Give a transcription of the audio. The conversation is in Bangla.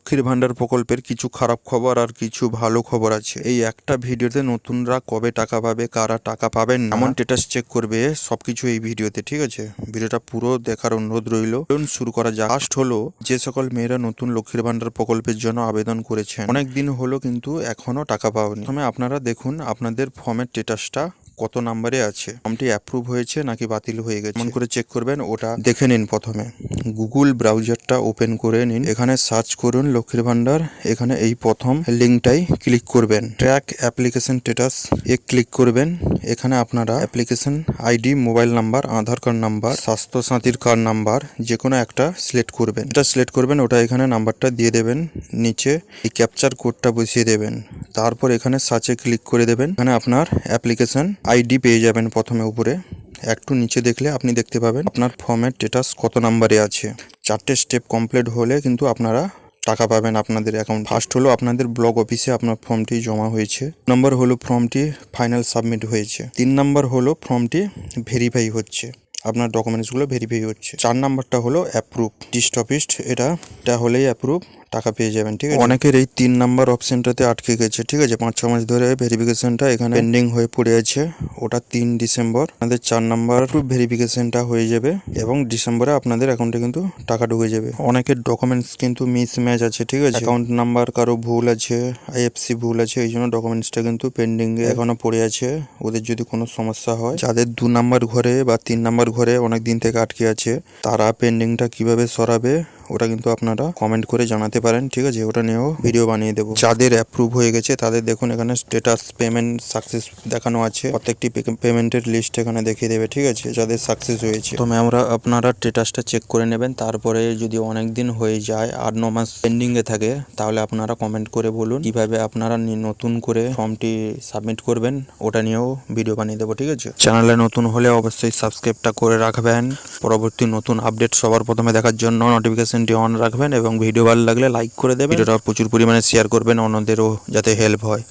লক্ষ্মীর ভাণ্ডার প্রকল্পের কিছু খারাপ খবর আর কিছু ভালো খবর আছে। এই একটা ভিডিওতে নতুনরা কবে টাকা পাবে, কারা টাকা পাবেন এমন স্টেটাস চেক করবে, সবকিছু এই ভিডিওতে, ঠিক আছে? ভিডিওটা পুরো দেখার অনুরোধ রইল। শুরু করা যাক। ফার্স্ট হলো, যে সকল মেয়েরা নতুন লক্ষ্মীর ভাণ্ডার প্রকল্পের জন্য আবেদন করেছেন অনেক দিন হলো কিন্তু এখনও টাকা পাওনি প্রথমে আপনারা দেখুন, আপনাদের ফর্মের স্টেটাসটা কত নাম্বারে আছে? ফর্মটি অ্যাপ্রুভ হয়েছে নাকি বাতিল হয়ে গেছে? এমন করে চেক করবেন, ওটা দেখে নিন প্রথমে। গুগল ব্রাউজারটা ওপেন করে নিন। এখানে সার্চ করুন লক্ষ্মীর ভান্ডার এখানে এই প্রথম লিঙ্কটাই ক্লিক করবেন। ট্র্যাক অ্যাপ্লিকেশন স্ট্যাটাস এ ক্লিক করবেন। এখানে আপনারা application ID mobile number Aadhaar card number স্বাস্থ্য সাথীর কার্ড নাম্বার যে কোনো একটা সিলেক্ট করবেন। এটা সিলেক্ট করবেন, ওটা এখানে নাম্বারটা দিয়ে দেবেন। নিচে এই ক্যাপচার কোডটা বসিয়ে দেবেন। তারপর এখানে সার্চে ক্লিক করে দেবেন। এখানে আপনার অ্যাপ্লিকেশন আইডি পেয়ে যাবেন প্রথমে উপরে। একটু নিচে দেখলে আপনি দেখতে পাবেন আপনার ফর্মের স্টেটাস কত নাম্বারে আছে। চারটে স্টেপ কমপ্লিট হলে কিন্তু আপনারা টাকা পাবেন আপনাদের অ্যাকাউন্ট ফার্স্ট হলো আপনাদের ব্লক অফিসে আপনার ফর্মটি জমা হয়েছে। নম্বর হলো ফর্মটি ফাইনাল সাবমিট হয়েছে। তিন নম্বর হলো ফর্মটি ভেরিফাই হচ্ছে। আপনার ডকুমেন্টসগুলো ভেরিফাই হচ্ছে। চার নাম্বারটা হলো অ্যাপ্রুভ ডিস্ট অফিস এটা এটা হলেই অ্যাপ্রুভ টাকা পেয়ে যাবেন, ঠিক আছে? অনেকের এই তিন নাম্বার অপশনটাতে আটকে গেছে, ঠিক আছে? পাঁচ, ছ মাস ধরে ভেরিফিকেশনটা এখানে পেন্ডিং হয়ে পড়ে আছে। ওটা তিন ডিসেম্বর। আপনাদের চার নাম্বার ভেরিফিকেশনটা হয়ে যাবে এবং ডিসেম্বরে আপনাদের অ্যাকাউন্টে কিন্তু টাকা ঢুকে যাবে। অনেকের ডকুমেন্টস কিন্তু মিস ম্যাচ আছে, ঠিক আছে? অ্যাকাউন্ট নাম্বার কারও ভুল আছে আইএফসি ভুল আছে, এই জন্য ডকুমেন্টসটা কিন্তু পেন্ডিং এখনও পড়ে আছে। ওদের যদি কোনো সমস্যা হয়, যাদের দু নাম্বার ঘরে বা তিন নাম্বার ঘরে অনেক দিন থেকে আটকে আছে, তারা পেন্ডিংটা কীভাবে সরাবে ওটা কিন্তু আপনারা কমেন্ট করে জানাতে পারেন, ঠিক আছে? ওটা নিয়েও ভিডিও বানিয়ে দেবো। যাদের অ্যাপ্রুভ হয়ে গেছে, তাদের দেখুন, এখানে স্ট্যাটাস পেমেন্ট সাকসেস দেখানো আছে। প্রত্যেকটি পেমেন্টের লিস্ট এখানে দেখিয়ে দেবে, ঠিক আছে? যাদের সাকসেস হয়েছে। তো আমরা আপনারা স্ট্যাটাসটা চেক করে নেবেন। তারপরে যদি অনেক দিন হয়ে যায় আট ন মাস পেন্ডিংয়ে থাকে, তাহলে আপনারা কমেন্ট করে বলুন কীভাবে আপনারা নতুন করে ফর্মটি সাবমিট করবেন। ওটা নিয়েও ভিডিও বানিয়ে দেবো, ঠিক আছে? চ্যানেলে নতুন হলে অবশ্যই সাবস্ক্রাইবটা করে রাখবেন। পরবর্তী নতুন আপডেট সবার প্রথমে দেখার জন্য নোটিফিকেশনটি অন রাখবেন এবং ভিডিও ভালো লাগলে লাইক করে দেবেন। ভিডিওটা প্রচুর পরিমাণে শেয়ার করবেন অন্যদেরও যাতে হেল্প হয়।